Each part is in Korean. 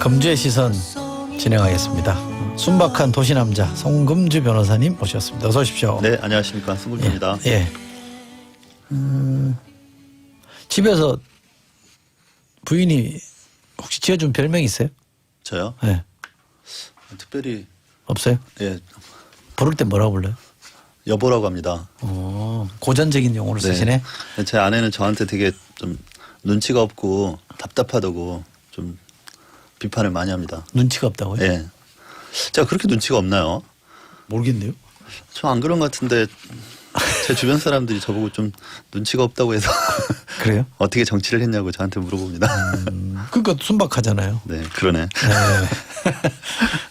금주의 시선 진행하겠습니다. 순박한 도시 남자 송금주 변호사님 모셨습니다. 어서 오십시오. 네, 안녕하십니까. 승굴입니다. 예. 예. 음, 집에서 부인이 혹시 지어준 별명 있어요? 저요? 예. 특별히 없어요? 예, 부를 때 뭐라고 불러요? 여보라고 합니다. 어, 고전적인 용어를 네. 쓰시네. 제 아내는 저한테 되게 좀 눈치가 없고 답답하다고 좀 비판을 많이 합니다. 눈치가 없다고요? 예. 제가 그렇게 눈치가 없나요? 모르겠네요. 저 안 그런 것 같은데 제 주변 사람들이 저보고 좀 눈치가 없다고 해서 그래요? 어떻게 정치를 했냐고 저한테 물어봅니다. 음, 그러니까 순박하잖아요. 네, 그러네. 네.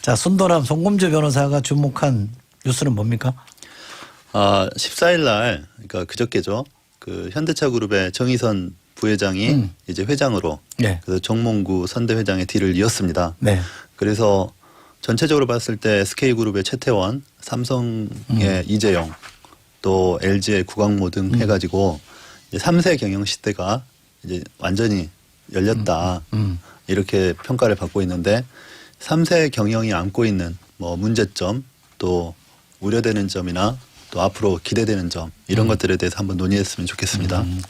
자, 순도람 송금주 변호사가 주목한 뉴스는 뭡니까? 아, 14일 날 그러니까 그저께죠. 그 현대차 그룹의 정의선 부회장이 음. 이제 회장으로 네. 그래서 정몽구 선대 회장의 뒤를 이었습니다. 네. 그래서 전체적으로 봤을 때 SK그룹의 최태원, 삼성의 음. 이재용, 또 LG의 구광모 등 해가지고 이제 3세 경영 시대가 이제 완전히 열렸다 음. 이렇게 평가를 받고 있는데 3세 경영이 안고 있는 뭐 문제점 또 우려되는 점이나 또 앞으로 기대되는 점 이런 것들에 대해서 한번 논의했으면 좋겠습니다. 음.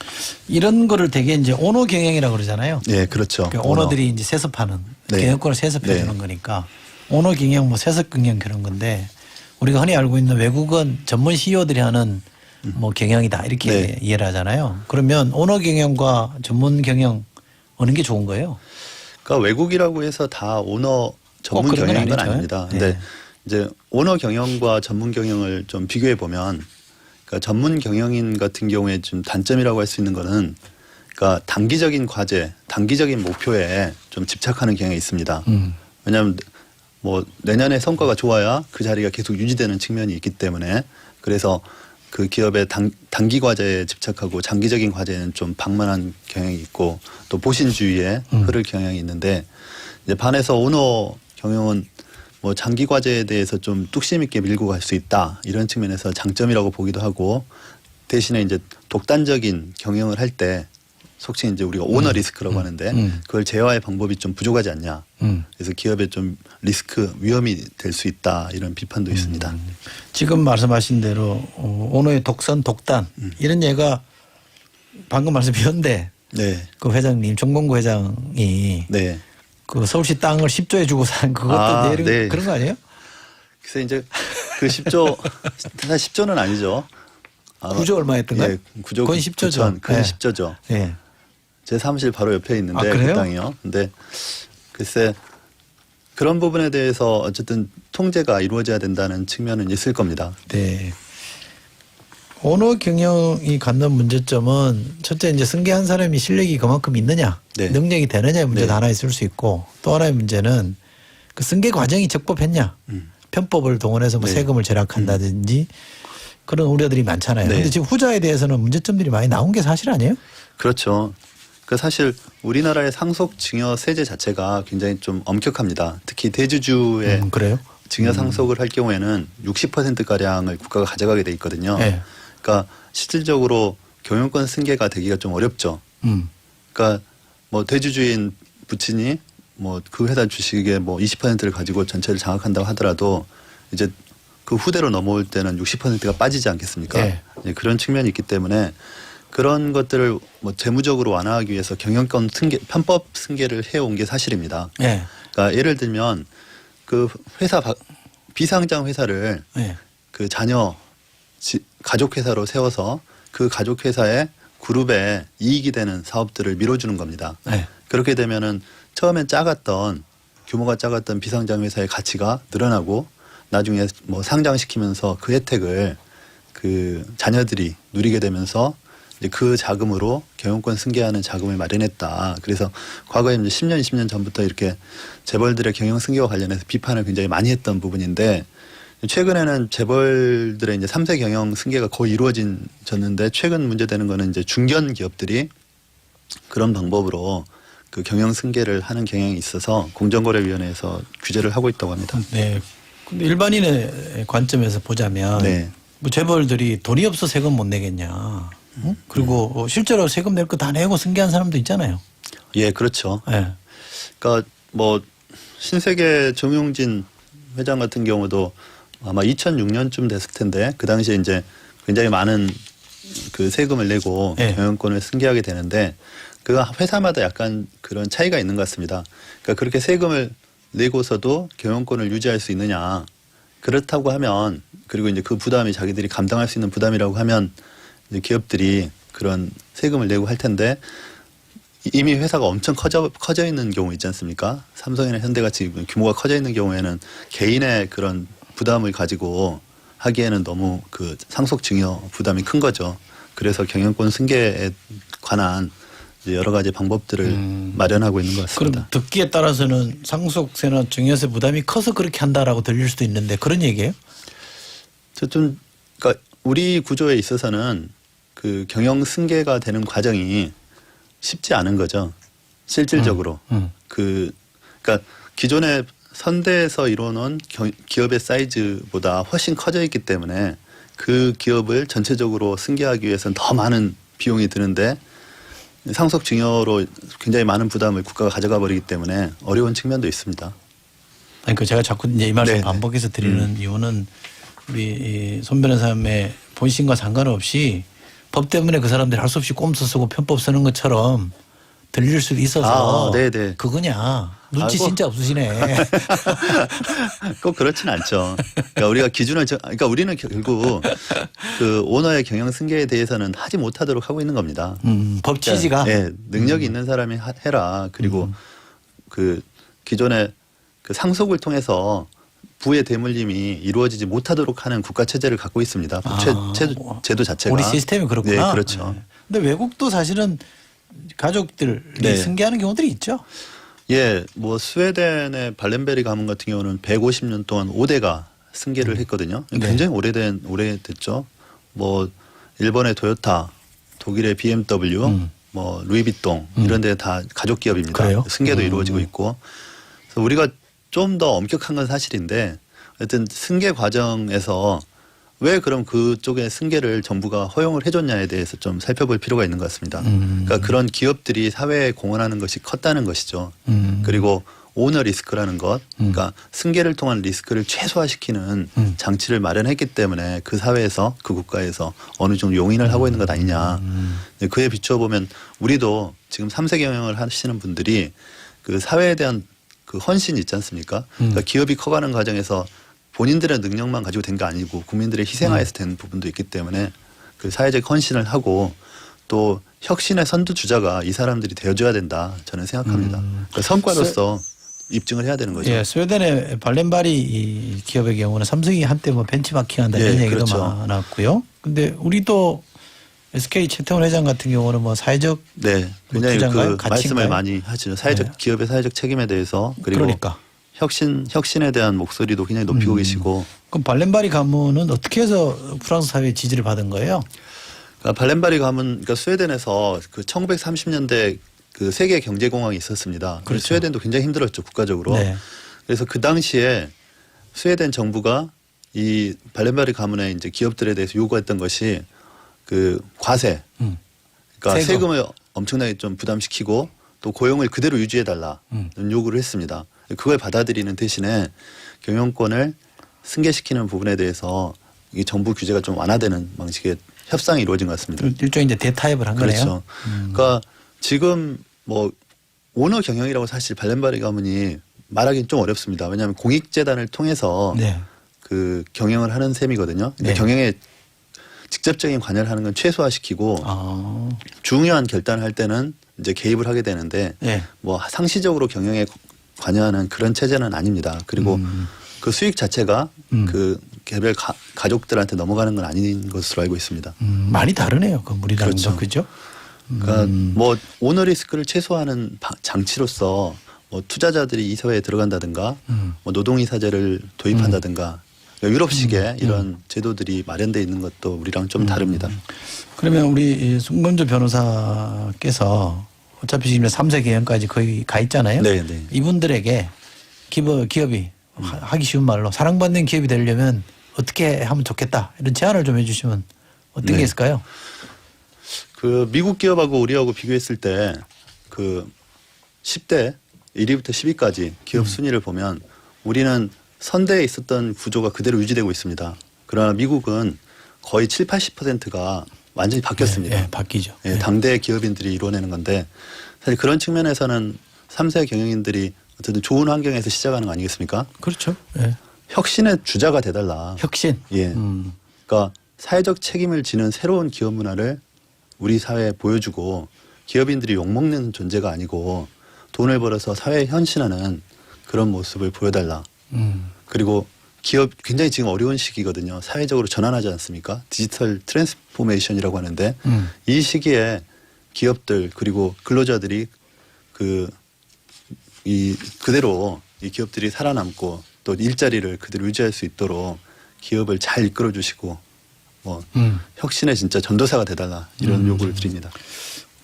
이런 거를 되게 이제 오너 경영이라고 그러잖아요. 네, 그렇죠. 그러니까 오너 들이 이제 세습하는 네. 경영권을 세습해 네. 주는 거니까 오너 경영 뭐 세습 경영 그런 건데 우리가 흔히 알고 있는 외국은 전문 CEO들이 하는 뭐 경영이다 이렇게 네. 이해를 하잖아요. 그러면 오너 경영과 전문 경영 어느 게 좋은 거예요? 그러니까 외국이라고 해서 다 오너 전문 아니죠. 아닙니다. 네. 근데 이제 오너 경영과 전문 경영을 좀 비교해 보면 그러니까 전문 경영인 같은 경우에 좀 단점이라고 할 수 있는 거는 그러니까 단기적인 과제, 단기적인 목표에 좀 집착하는 경향이 있습니다. 음. 왜냐하면 뭐 내년에 성과가 좋아야 그 자리가 계속 유지되는 측면이 있기 때문에 그래서 그 기업의 단, 단기 과제에 집착하고 장기적인 과제는 좀 방만한 경향이 있고 또 보신주의에 음. 흐를 경향이 있는데 이제 반해서 오너 경영은 뭐 장기 과제에 대해서 좀 뚝심 있게 밀고 갈 수 있다 이런 측면에서 장점이라고 보기도 하고 대신에 이제 독단적인 경영을 할 때 속칭 이제 우리가 오너 리스크라고 하는데 음. 그걸 제어할 방법이 좀 부족하지 않냐 음. 그래서 기업에 좀 리스크 위험이 될 수 있다 이런 비판도 있습니다. 지금 말씀하신 대로 어, 오너의 독선 독단 음. 이런 얘가 방금 말씀 현대 네, 그 회장님 정봉구 회장이 네. 그 서울시 땅을 10조에 주고 산 그것도 아, 내용 네. 그런 거 아니에요? 그래서 이제 그 10조 사실 10조는 아니죠. 아, 구조 얼마 했던가요? 예, 구조 그건 10조 죠. 그건 네. 10조죠. 예. 제 사무실 바로 옆에 아, 있는데 그래요? 그 땅이요. 근데 글쎄 그런 부분에 대해서 어쨌든 통제가 이루어져야 된다는 측면은 있을 겁니다. 네. 언어 경영이 갖는 문제점은 첫째 이제 승계한 사람이 실력이 그만큼 있느냐, 네. 능력이 되느냐의 문제도 네. 하나 있을 수 있고 또 하나의 문제는 그 승계 과정이 적법했냐, 음. 편법을 동원해서 뭐 네. 세금을 절약한다든지 그런 우려들이 많잖아요. 네. 근데 지금 후자에 대해서는 문제점들이 많이 나온 게 사실 아니에요? 그렇죠. 그 사실 우리나라의 상속 증여 세제 자체가 굉장히 좀 엄격합니다. 특히 대주주의 음? 증여 상속을 할 경우에는 60% 가량을 국가가 가져가게 돼 있거든요. 네. 그러니까 실질적으로 경영권 승계가 되기가 좀 어렵죠. 음. 그러니까 뭐 대주주인 부친이 뭐 그 회사 주식의 뭐 20%를 가지고 전체를 장악한다고 하더라도 이제 그 후대로 넘어올 때는 60%가 빠지지 않겠습니까? 네. 이제 그런 측면이 있기 때문에 그런 것들을 뭐 재무적으로 완화하기 위해서 경영권 승계 편법 승계를 해온 게 사실입니다. 예. 그러니까 예를 들면 그 회사 바- 비상장 회사를 예. 그 자녀 지- 가족 회사로 세워서 그 가족 회사의 그룹에 이익이 되는 사업들을 밀어주는 겁니다. 네. 그렇게 되면은 처음엔 작았던 규모가 작았던 비상장 회사의 가치가 늘어나고 나중에 뭐 상장시키면서 그 혜택을 그 자녀들이 누리게 되면서 이제 그 자금으로 경영권 승계하는 자금을 마련했다. 그래서 과거에 이제 10년, 20년 전부터 이렇게 재벌들의 경영 승계와 관련해서 비판을 굉장히 많이 했던 부분인데 최근에는 재벌들의 이제 3세 경영 승계가 거의 이루어졌는데 최근 문제되는 거는 이제 중견 기업들이 그런 방법으로 그 경영 승계를 하는 경향이 있어서 공정거래위원회에서 규제를 하고 있다고 합니다. 네. 근데 일반인의 관점에서 보자면 네. 뭐 재벌들이 돈이 없어 세금 못 내겠냐. 어? 그리고 어, 실제로 세금 낼 거 다 내고 승계한 사람도 있잖아요. 예, 그렇죠. 예. 그러니까 뭐 신세계 정용진 회장 같은 경우도 아마 2006년쯤 됐을 텐데 그 당시에 이제 굉장히 많은 그 세금을 내고 예. 경영권을 승계하게 되는데 그 회사마다 약간 그런 차이가 있는 것 같습니다. 그러니까 그렇게 세금을 내고서도 경영권을 유지할 수 있느냐 그렇다고 하면 그리고 이제 그 부담이 자기들이 감당할 수 있는 부담이라고 하면 이제 기업들이 그런 세금을 내고 할 텐데 이미 회사가 엄청 커져 커져 있는 경우 있지 않습니까? 삼성이나 현대 같이 규모가 커져 있는 경우에는 개인의 그런 부담을 가지고 하기에는 너무 그 상속 증여 부담이 큰 거죠. 그래서 경영권 승계에 관한 여러 가지 방법들을 음. 마련하고 있는 것 그럼 같습니다. 듣기에 따라서는 상속세나 증여세 부담이 커서 그렇게 한다라고 들릴 수도 있는데 그런 얘기예요? 저좀 그러니까 우리 구조에 있어서는 그 경영 승계가 되는 과정이 쉽지 않은 거죠. 실질적으로. 음. 그 그러니까 기존에 선대에서 이뤄놓은 겨- 기업의 사이즈보다 훨씬 커져 있기 때문에 그 기업을 전체적으로 승계하기 위해서는 더 많은 비용이 드는데 상속 증여로 굉장히 많은 부담을 국가가 가져가 버리기 때문에 어려운 측면도 있습니다. 아니 그 제가 자꾸 이제 이 말씀 네네. 반복해서 드리는 이유는 우리 이손 변호사님의 본심과 상관없이 법 때문에 그 사람들이 할 수 없이 꼼수 쓰고 편법 쓰는 것처럼 들릴 수도 있어서 아, 네네. 그거냐 눈치 아이고. 진짜 없으시네. 꼭 그렇진 않죠. 그러니까 우리가 기준을 정- 그러니까 우리는 결국 그 오너의 경영 승계에 대해서는 하지 못하도록 하고 있는 겁니다. 음, 법 취지가 예, 능력이 있는 사람이 하- 해라. 그리고 음. 그 기존에 그 상속을 통해서 부의 대물림이 이루어지지 못하도록 하는 국가 체제를 갖고 있습니다. 아, 제, 제도, 제도 자체가 우리 시스템이 그렇구나. 네, 그렇죠. 네. 근데 외국도 사실은 가족들이 네. 승계하는 경우들이 있죠. 예, 뭐 스웨덴의 발렌베리 가문 같은 경우는 150년 동안 5대가 승계를 했거든요. 네. 굉장히 오래된 오래됐죠. 뭐 일본의 토요타, 독일의 BMW, 음. 뭐 루이비통 음. 이런 데 다 가족 기업입니다. 그래요? 승계도 음. 이루어지고 있고. 그래서 우리가 좀 더 엄격한 건 사실인데 하여튼 승계 과정에서 왜 그럼 그쪽의 승계를 정부가 허용을 해줬냐에 대해서 좀 살펴볼 필요가 있는 것 같습니다. 음. 그러니까 그런 기업들이 사회에 공헌하는 것이 컸다는 것이죠. 음. 그리고 오너 리스크라는 것, 음. 그러니까 승계를 통한 리스크를 최소화시키는 음. 장치를 마련했기 때문에 그 사회에서 그 국가에서 어느 정도 용인을 하고 있는 것 아니냐. 음. 네, 그에 비추어 보면 우리도 지금 삼세 경영을 하시는 분들이 그 사회에 대한 그 헌신이 있지 않습니까? 그러니까 음. 기업이 커가는 과정에서 본인들의 능력만 가지고 된 게 아니고 국민들의 희생하에서 된 부분도 있기 때문에 그 사회적 헌신을 하고 또 혁신의 선두 주자가 이 사람들이 되어줘야 된다 저는 생각합니다. 음. 그 성과로서 입증을 해야 되는 거죠. 예, 스웨덴의 발렌바리 이 기업의 경우는 삼성이 한때 뭐 벤치마킹한다 예, 이런 얘기도 그렇죠. 많았고요. 근데 우리도 SK 최태원 회장 같은 경우는 뭐 사회적 네, 굉장히 투자인가요? 그 가치인가요? 말씀을 많이 하죠. 사회적 네. 기업의 사회적 책임에 대해서 그리고 그러니까 혁신 혁신에 대한 목소리도 굉장히 높이고 음. 계시고 그럼 발렌바리 가문은 어떻게 해서 프랑스 사회의 지지를 받은 거예요? 그러니까 발렌바리 가문 그러니까 스웨덴에서 그 1930년대 그 세계 경제 공황이 있었습니다. 그렇죠. 스웨덴도 굉장히 힘들었죠 국가적으로. 네. 그래서 그 당시에 스웨덴 정부가 이 발렌바리 가문의 이제 기업들에 대해서 요구했던 것이 그 과세, 음. 그러니까 세금. 세금. 을 엄청나게 좀 부담시키고 또 고용을 그대로 유지해 달라 음. 요구를 했습니다. 그걸 받아들이는 대신에 경영권을 승계시키는 부분에 대해서 이 정부 규제가 좀 완화되는 방식의 협상이 이루어진 것 같습니다. 일종의 이제 대타협을 한 그렇죠. 거네요. 음. 그러니까 지금 뭐 오너 경영이라고 사실 발렌바리 가문이 말하기는 좀 어렵습니다. 왜냐하면 공익재단을 통해서 네. 그 경영을 하는 셈이거든요. 근데 네. 경영에 직접적인 관여를 하는 건 최소화시키고 아, 중요한 결단을 할 때는 이제 개입을 하게 되는데 네. 뭐 상시적으로 경영에 관여하는 그런 체제는 아닙니다. 그리고 음. 그 수익 자체가 음. 그 개별 가, 가족들한테 넘어가는 건 아닌 것으로 알고 있습니다. 음, 많이 다르네요. 그 우리랑도 그렇죠. 그죠? 그러니까 음. 뭐 오너 리스크를 최소화하는 바- 장치로서 뭐 투자자들이 이 사회에 들어간다든가 음. 뭐 노동 이사제를 도입한다든가 그러니까 유럽식의 음. 이런 제도들이 마련돼 있는 것도 우리랑 좀 다릅니다. 그러면 우리 이 송건조 변호사께서 어차피 지금 3세 개헌까지 거의 가 있잖아요. 네, 네. 이분들에게 기업, 기업이 하- 하기 쉬운 말로 사랑받는 기업이 되려면 어떻게 하면 좋겠다 이런 제안을 좀 해주시면 어떤 네. 게 있을까요? 그 미국 기업하고 우리하고 비교했을 때 그 10대 1위부터 10위까지 기업 순위를 보면 우리는 선대에 있었던 구조가 그대로 유지되고 있습니다. 그러나 미국은 거의 7, 80%가 완전히 바뀌었습니다. 예, 예, 바뀌죠. 예, 예. 당대 기업인들이 이뤄내는 건데 사실 그런 측면에서는 3세 경영인들이 어쨌든 좋은 환경에서 시작하는 거 아니겠습니까? 그렇죠. 예. 혁신의 주자가 돼달라. 혁신. 예. 음. 그러니까 사회적 책임을 지는 새로운 기업 문화를 우리 사회에 보여주고 기업인들이 욕먹는 존재가 아니고 돈을 벌어서 사회에 헌신하는 그런 모습을 보여달라. 음. 그리고 기업 굉장히 지금 어려운 시기거든요. 사회적으로 전환하지 않습니까? 디지털 트랜스포메이션이라고 하는데 음. 이 시기에 기업들 그리고 근로자들이 그 이 그대로 이 기업들이 살아남고 또 일자리를 그대로 유지할 수 있도록 기업을 잘 이끌어 주시고 뭐 음. 혁신의 진짜 전도사가 되달라 이런 요구를 드립니다.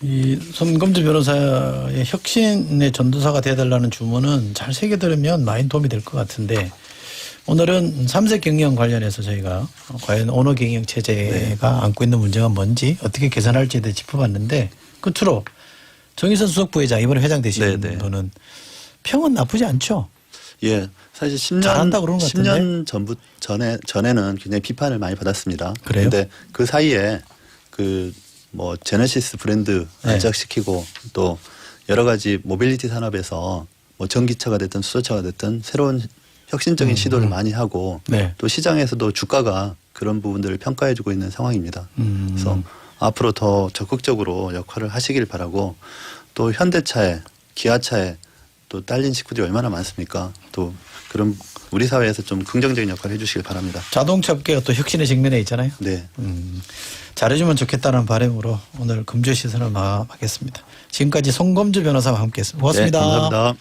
이 손검주 변호사의 혁신의 전도사가 되어달라는 주문은 잘 새겨 들으면 많이 도움이 될 것 같은데 오늘은 삼색 경영 관련해서 저희가 과연 언어 경영 체제가 안고 있는 문제가 뭔지 어떻게 개선할지에 대해 짚어봤는데 끝으로 정의선 수석 부회장 이번에 회장 되신 네, 네. 분은 평은 나쁘지 않죠. 예, 사실 10년 잘한다 그런 것 같은데? 10년 전부 전에 전에는 굉장히 비판을 많이 받았습니다. 그래요? 근데 그 사이에 그 뭐 제네시스 브랜드 네. 안착시키고 또 여러 가지 모빌리티 산업에서 뭐 전기차가 됐든 수소차가 됐든 새로운 혁신적인 시도를 많이 하고 음, 네. 또 시장에서도 주가가 그런 부분들을 평가해주고 있는 상황입니다. 음. 그래서 앞으로 더 적극적으로 역할을 하시길 바라고 또 현대차에 기아차에 또 딸린 식구들이 얼마나 많습니까? 또 그런 우리 사회에서 좀 긍정적인 역할을 해주시길 바랍니다. 자동차 업계가 또 혁신의 직면에 있잖아요. 네. 음, 잘해주면 좋겠다는 바람으로 오늘 금주 시선을 마감하겠습니다. 지금까지 송검주 변호사와 함께했습니다. 고맙습니다. 네, 감사합니다.